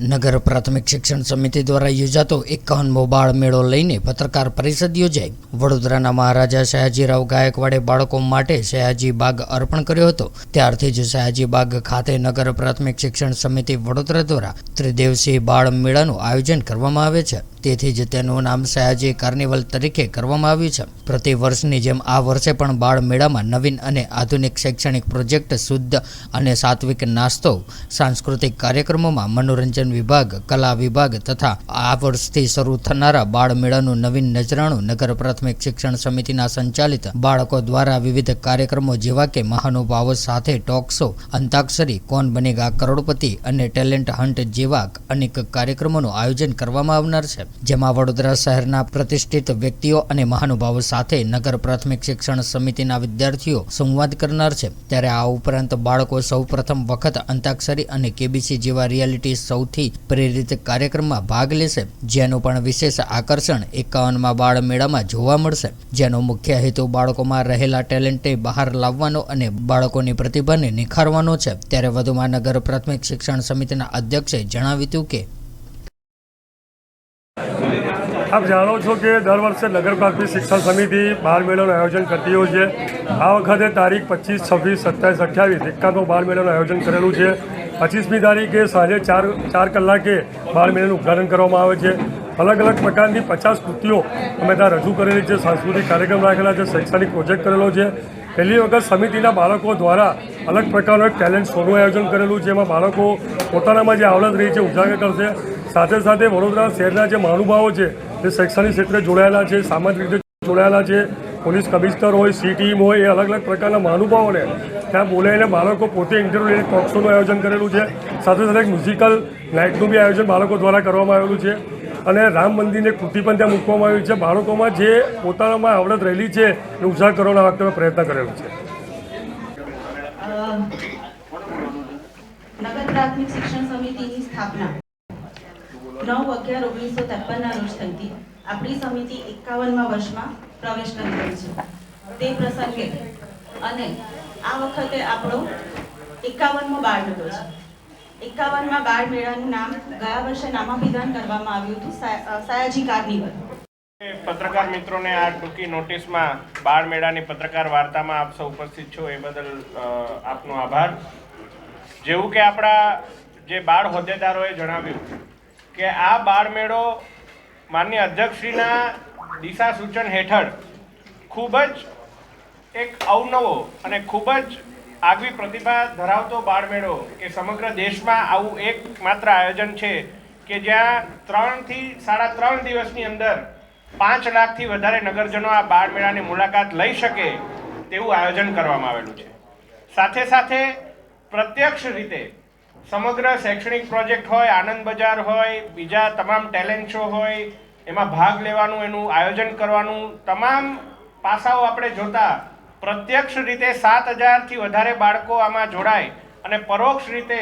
નગર પ્રાથમિક શિક્ષણ સમિતિ દ્વારા યોજાતો એકાવન બાળ મેળો લઈને પત્રકાર પરિષદ યોજાઈ. વડોદરાના મહારાજા સયાજીરાવ ગાયકવાડે બાળકો માટે સયાજી બાગ અર્પણ કર્યો હતો. ત્યારથી જ સયાજી બાગ ખાતે નગર પ્રાથમિક શિક્ષણ સમિતિ વડોદરા દ્વારા ત્રિદેવસીય બાળ મેળાનું આયોજન કરવામાં આવે છે. તેથી જ તેનું નામ સયાજી કાર્નિવલ તરીકે કરવામાં આવ્યું છે. પ્રતિ વર્ષની જેમ આ વર્ષે પણ બાળ મેળામાં નવીન અને આધુનિક શૈક્ષણિક પ્રોજેક્ટ, શુદ્ધ અને સાત્વિક નાસ્તો, સાંસ્કૃતિક કાર્યક્રમોમાં મનોરંજન વિભાગ, કલા વિભાગ તથા આ વર્ષથી શરૂ થનારા બાળ મેળાનું નવીન નજરાણું નગર પ્રાથમિક શિક્ષણ સમિતિના સંચાલિત બાળકો દ્વારા વિવિધ કાર્યક્રમો જેવા કે મહાનુભાવો સાથે ટોક શો અંતાક્ષરી, કોણ બનેગા કરોડપતિ અને ટેલેન્ટ હન્ટ જેવા અનેક કાર્યક્રમોનું આયોજન કરવામાં આવનાર છે. જેમાં વડોદરા શહેરના પ્રતિષ્ઠિત વ્યક્તિઓ અને મહાનુભાવો સાથે નગર પ્રાથમિક શિક્ષણ સમિતિના વિદ્યાર્થીઓ સંવાદ કરનાર છે. ત્યારે આ ઉપરાંત બાળકો સૌ પ્રથમ વખત અંતાક્ષરી અને કેબીસી જેવા રિયાલિટી સૌથી પ્રેરિત કાર્યક્રમમાં ભાગ લેશે, જેનું પણ વિશેષ આકર્ષણ એકાવનમાં બાળ મેળામાં જોવા મળશે. જેનો મુખ્ય હેતુ બાળકોમાં રહેલા ટેલેન્ટે બહાર લાવવાનો અને બાળકોની પ્રતિભાને નિખારવાનો છે. ત્યારે વધુમાં નગર પ્રાથમિક શિક્ષણ સમિતિના અધ્યક્ષે જણાવ્યું હતું કે આપ જાણો છો કે દર વર્ષે નગર શિક્ષણ સમિતિ બાળ મેળાનું આયોજન કરતી હોય છે. આ વખતે તારીખ પચીસ, છવ્વીસ, સત્તાવીસ, અઠ્યાવીસ એકાદો બાળ મેળાનું આયોજન કરેલું છે. પચીસમી તારીખે સાંજે ચાર ચાર કલાકે બાળ મેળાનું ઉદ્ઘાટન કરવામાં આવે છે. અલગ અલગ પ્રકારની પચાસ કૃતિઓ અમે ત્યાં રજૂ કરેલી છે. સાંસ્કૃતિક કાર્યક્રમ રાખેલા છે, શૈક્ષણિક પ્રોજેક્ટ કરેલો છે. પહેલી વખત સમિતિના બાળકો દ્વારા અલગ પ્રકારનું એક ટેલેન્ટ શોનું આયોજન કરેલું છે. એમાં બાળકો પોતાનામાં જે આવડત રહી છે, ઉજાગર કરશે. સાથે સાથે વડોદરા શહેરના જે મહાનુભાવો છે જે શૈક્ષણિક ક્ષેત્રે જોડાયેલા છે, સામાજિક રીતે જોડાયેલા છે, પોલીસ કમિશનર હોય, સી ટીમ હોય, એ અલગ અલગ પ્રકારના મહાનુભાવોને ત્યાં બોલાવીને બાળકો પોતે ઇન્ટરવ્યૂ લઈને ટોક શોનું આયોજન કરેલું છે. સાથે સાથે એક મ્યુઝિકલ નાઇટનું બી આયોજન બાળકો દ્વારા કરવામાં આવેલું છે. અને રામ મંદિરની કૃતિ પણ ત્યાં મૂકવામાં આવી છે. બાળકોમાં જે પોતાનામાં આવડત રહેલી છે એ ઉજાગર કરવાના વખતે પ્રયત્ન કરેલો છે. નગર પ્રાથમિક શિક્ષણ સમિતિની સ્થાપના. નવ અગિયાર ઓગણીસો ત્રેપનના રોજ થઈ આપણી સમિતિ એકાવનમાં વર્ષમાં પ્રવેશ કરી રહી છે. તે પ્રસંગે અને આ વખતે આપણો એકાવનમો બાળ મેળો છે. એકાવનમાં બાળ મેળાનું નામ ગયા વર્ષે નામાભિધાન કરવામાં આવ્યું હતું સાયાજી કાર્નિવલ. પત્રકાર મિત્રોને આ ટૂંકી નોટિસમાં બાળ મેળાની પત્રકાર વાર્તામાં આપ સૌ ઉપસ્થિત છો, એ બદલ આપનો આભાર. જેવું કે આપણા જે બાળ હોદ્દેદારોએ જણાવ્યું કે આ બાળ મેળો માનનીય અધ્યક્ષશ્રીના દિશા સૂચન હેઠળ ખૂબ જ એક અવનવો અને ખૂબ જ આગવી પ્રતિભા ધરાવતો બાળ મેળો કે સમગ્ર દેશમાં આવું એક માત્ર આયોજન છે કે જ્યાં ત્રણથી સાડા ત્રણ દિવસની અંદર પાંચ લાખથી વધારે નગરજનો આ બાળ મેળાની મુલાકાત લઈ શકે તેવું આયોજન કરવામાં આવેલું છે. સાથે સાથે પ્રત્યક્ષ રીતે સમગ્ર શૈક્ષણિક પ્રોજેક્ટ હોય, આનંદ બજાર હોય, બીજા તમામ ટેલેન્ટ શો હોય, એમાં ભાગ લેવાનું, એનું આયોજન કરવાનું, તમામ પાસાઓ આપણે જોતા. પ્રત્યક્ષ રીતે સાત હજારથી વધારે બાળકો આમાં જોડાય અને પરોક્ષ રીતે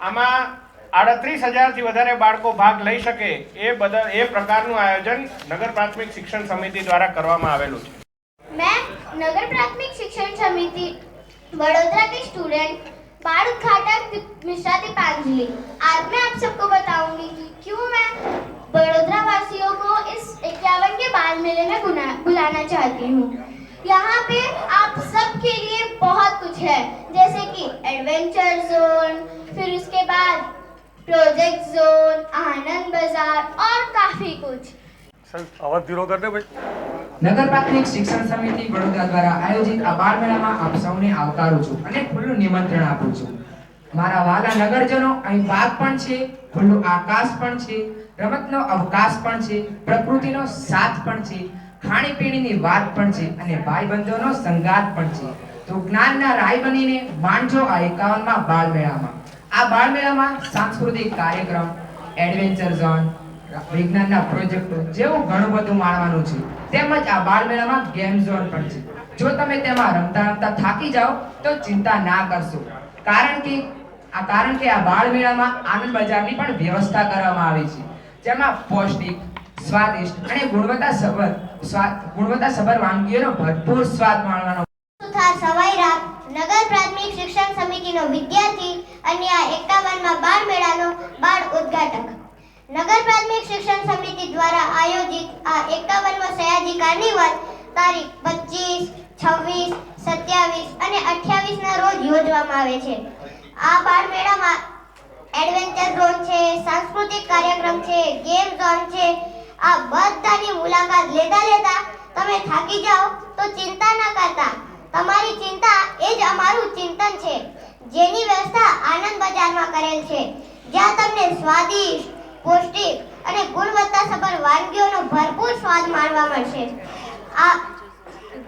આમાં આડત્રીસ હજારથી વધારે બાળકો ભાગ લઈ શકે એ બદલ, એ પ્રકારનું આયોજન નગર પ્રાથમિક શિક્ષણ સમિતિ દ્વારા કરવામાં આવેલું છે. મેં નગર પ્રાથમિક શિક્ષણ સમિતિ વડોદરા સ્ટુડન્ટ पार उद्घाटक मिश्रा दीपांजलि। आज मैं आप सबको बताऊँगी कि क्यों मैं बड़ोदरा वासियों को इस इक्यावन के बाल मेले में बुलाना चाहती हूँ। यहाँ पे आप सबके लिए बहुत कुछ है, जैसे कि एडवेंचर जोन फिर उसके बाद प्रोजेक्ट जोन आनंद बाज़ार और काफ़ी कुछ। सर, आवाज़ धीरो कर दे भाई। નગર પ્રાથમિક શિક્ષણ સમિતિ વડોદરા દ્વારા આયોજિત આ બાળ મેળામાં આપ સૌને આવકારું છું અને ખુલ્લું નિમંત્રણ આપું છું. મારા વાલા નગરજનો, અહીં બાગ પણ છે, ખુલ્લું આકાશ પણ છે, રમતનો અવકાશ પણ છે, પ્રકૃતિનો સાથ પણ છે, ખાણીપીણીની વાત પણ છે અને ભાઈબંધોનો સંગાત પણ છે. તો જ્ઞાનના રાય બનીને માણજો આ એકાવનમાં બાળ મેળામાં આ બાળ મેળામાં સાંસ્કૃતિક કાર્યક્રમ એડવેન્ચર ઝોન વિજ્ઞાનના પ્રોજેક્ટો જેવું ઘણું બધું માણવાનું છે. તેમજ આ બાળ મેળામાં ગેમ ઝોન પણ છે. જો તમે તેમાં રમતા રમતા થાકી જાઓ, તો ચિંતા ના કરશો. કારણ કે, આ કારણ કે આ બાળ મેળામાં આનંદ બજારની પણ વ્યવસ્થા કરવામાં આવી છે. જેમાં પૌષ્ટિક, સ્વાદિષ્ટ અને ગુણવત્તાસભર સ્વાદ ગુણવત્તાસભર વાનગીઓનો ભરપૂર સ્વાદ માણવાનો નગર પ્રાથમિક શિક્ષણ સમિતિનો વિદ્યાર્થી અને આ એકાવનમાં બાળ મેળાનો બાળ ઉદ્ઘાટક. સમિતિ દ્વારા આયોજિત આ એકાવનમો સયાજી કાર્નિવલ તારીખ પચીસ, છવ્વીસ, સત્યાવીસ અને અઠ્યાવીસના રોજ યોજવામાં આવે છે. આ બાળ મેળામાં એડવેન્ચર ઝોન છે, સાંસ્કૃતિક કાર્યક્રમ છે, ગેમ ઝોન છે. આ બધાની મુલાકાત લેતા લેતા તમે થાકી જાઓ તો ચિંતા ન કરતા. તમારી ચિંતા એ જ અમારું ચિંતન છે. જેની વ્યવસ્થા આનંદ બજારમાં કરેલ છે. જ્યાં તમને સ્વાદિષ્ટ પૌષ્ટિક અને ગુણવત્તાસભર વાનગીઓનો ભરપૂર સ્વાદ માણવા મળશે. આ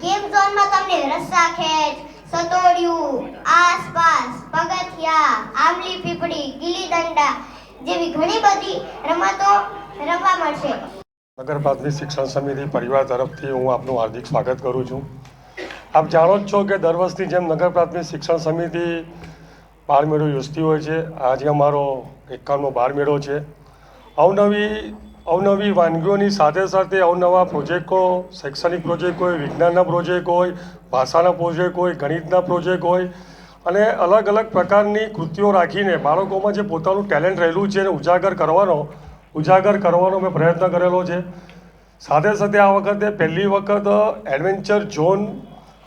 ગેમ ઝોનમાં તમને રસ્સા ખેંચ સતોડિયું, આસપાસ, પગથિયા, આંબલી પીપળી, ગીલી દંડા જેવી ઘણી બધી રમતો રમવા મળશે. નગર પ્રાથમિક શિક્ષણ સમિતિ પરિવાર તરફથી હું આપનું હાર્દિક સ્વાગત કરું છું. આપ જાણો જ છો કે દર વર્ષની જેમ નગર પ્રાથમિક શિક્ષણ સમિતિ બાળ મેળો યોજતી હોય છે. આજે અમારો એકાવનમો બાળ મેળો છે. અવનવી અવનવી વાનગીઓની સાથે સાથે અવનવા પ્રોજેક્ટો શૈક્ષણિક પ્રોજેક્ટ હોય, વિજ્ઞાનના પ્રોજેક્ટ હોય, ભાષાના પ્રોજેક્ટ હોય, ગણિતના પ્રોજેક્ટ હોય અને અલગ અલગ પ્રકારની કૃતિઓ રાખીને બાળકોમાં જે પોતાનું ટેલેન્ટ રહેલું છે એને ઉજાગર કરવાનો ઉજાગર કરવાનો મેં પ્રયત્ન કરેલો છે. સાથે સાથે આ વખતે પહેલી વખત એડવેન્ચર ઝોન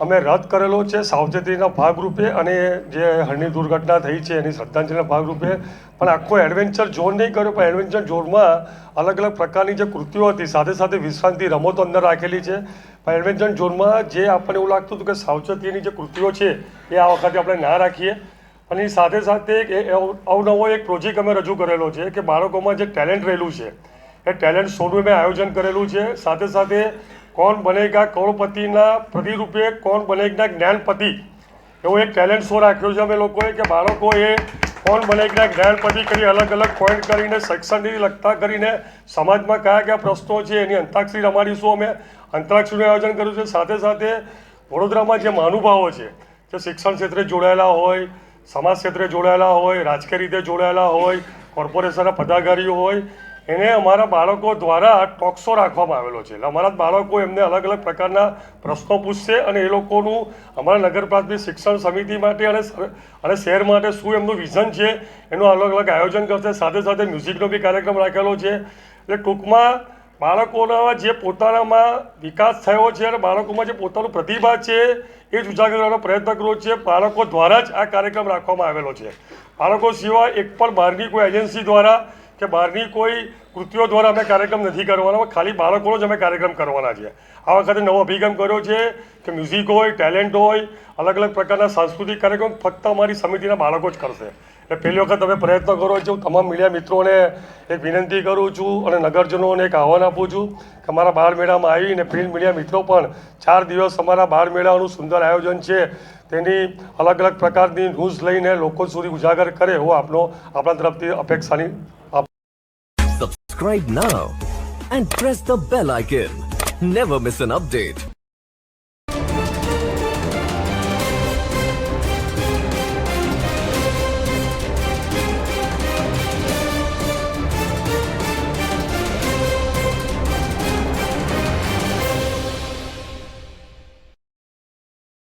અમે રદ કરેલો છે સાવચેતીના ભાગરૂપે અને જે હળની દુર્ઘટના થઈ છે એની શ્રદ્ધાંજલિના ભાગરૂપે. પણ આખો એડવેન્ચર ઝોન નહીં કર્યો, પણ એડવેન્ચર ઝોનમાં અલગ અલગ પ્રકારની જે કૃતિઓ હતી, સાથે સાથે વિશ્રાંતિ રમતો અંદર રાખેલી છે. પણ એડવેન્ચર ઝોનમાં જે આપણને એવું લાગતું હતું કે સાવચેતીની જે કૃતિઓ છે, એ આ વખતે આપણે ના રાખીએ. અને એની સાથે સાથે એ- અવનવો એક પ્રોજેક્ટ અમે રજૂ કરેલો છે કે બાળકોમાં જે ટેલેન્ટ રહેલું છે, એ ટેલેન્ટ શોનું મેં આયોજન કરેલું છે. સાથે સાથે કોણ બનેગા કરોડપતિના પ્રતિરૂપે, કોણ બનેગા જ્ઞાનપતિ? એવો એક ટેલેન્ટ શો રાખ્યો છે અમે લોકોએ કે બાળકોએ કોણ બનેગા જ્ઞાનપતિ કરી અલગ અલગ પોઈન્ટ કરીને શૈક્ષણને લગતા કરીને, સમાજમાં કયા કયા પ્રશ્નો છે એની અંતાક્ષરી રમાડીશું અમે. અંતરાક્ષરીનું આયોજન કર્યું છે. સાથે સાથે વડોદરામાં જે મહાનુભાવો છે, જે શિક્ષણ ક્ષેત્રે જોડાયેલા હોય, સમાજ ક્ષેત્રે જોડાયેલા હોય, રાજકીય રીતે જોડાયેલા હોય, કોર્પોરેશનના પદાધિકારીઓ હોય એને અમારા બાળકો દ્વારા ટોક્સો રાખવામાં આવેલો છે. એટલે અમારા બાળકો એમને અલગ અલગ પ્રકારના પ્રશ્નો પૂછશે અને એ લોકોનું અમારા નગર પ્રાથમિક શિક્ષણ સમિતિ માટે અને અને શહેર માટે શું એમનું વિઝન છે, એનું અલગ અલગ આયોજન કરશે. સાથે સાથે મ્યુઝિકનો બી કાર્યક્રમ રાખેલો છે. એટલે ટૂંકમાં બાળકોના જે પોતાનામાં વિકાસ થયો છે અને બાળકોમાં જે પોતાનું પ્રતિભા છે, એ જ ઉજાગર કરવાનો પ્રયત્ન કર્યો છે. બાળકો દ્વારા જ આ કાર્યક્રમ રાખવામાં આવેલો છે. બાળકો સિવાય એક પણ બહારની કોઈ એજન્સી દ્વારા કે બહારની કોઈ કૃતિઓ દ્વારા અમે કાર્યક્રમ નથી કરવાના ખાલી બાળકોનો જ અમે કાર્યક્રમ કરવાના છે આ વખતે નવો અભિગમ કર્યો છે કે મ્યુઝિક હોય, ટેલેન્ટ હોય, અલગ અલગ પ્રકારના સાંસ્કૃતિક કાર્યક્રમ ફક્ત અમારી સમિતિના બાળકો જ કરશે. એટલે પહેલી વખત તમે પ્રયત્ન કરો છો, તમામ મીડિયા મિત્રોને એક વિનંતી કરું છું અને નગરજનોને એક આહવાન આપું છું કે અમારા બાળ મેળામાં આવીને પ્રિન્ટ મીડિયા મિત્રો પણ ચાર દિવસ અમારા બાળ મેળાનું સુંદર આયોજન છે, તેની અલગ અલગ પ્રકારની ન્યૂઝ લઈને લોકો સુધી ઉજાગર કરે એવો આપનો, આપણા તરફથી અપેક્ષાની subscribe now and press the bell icon never miss an update.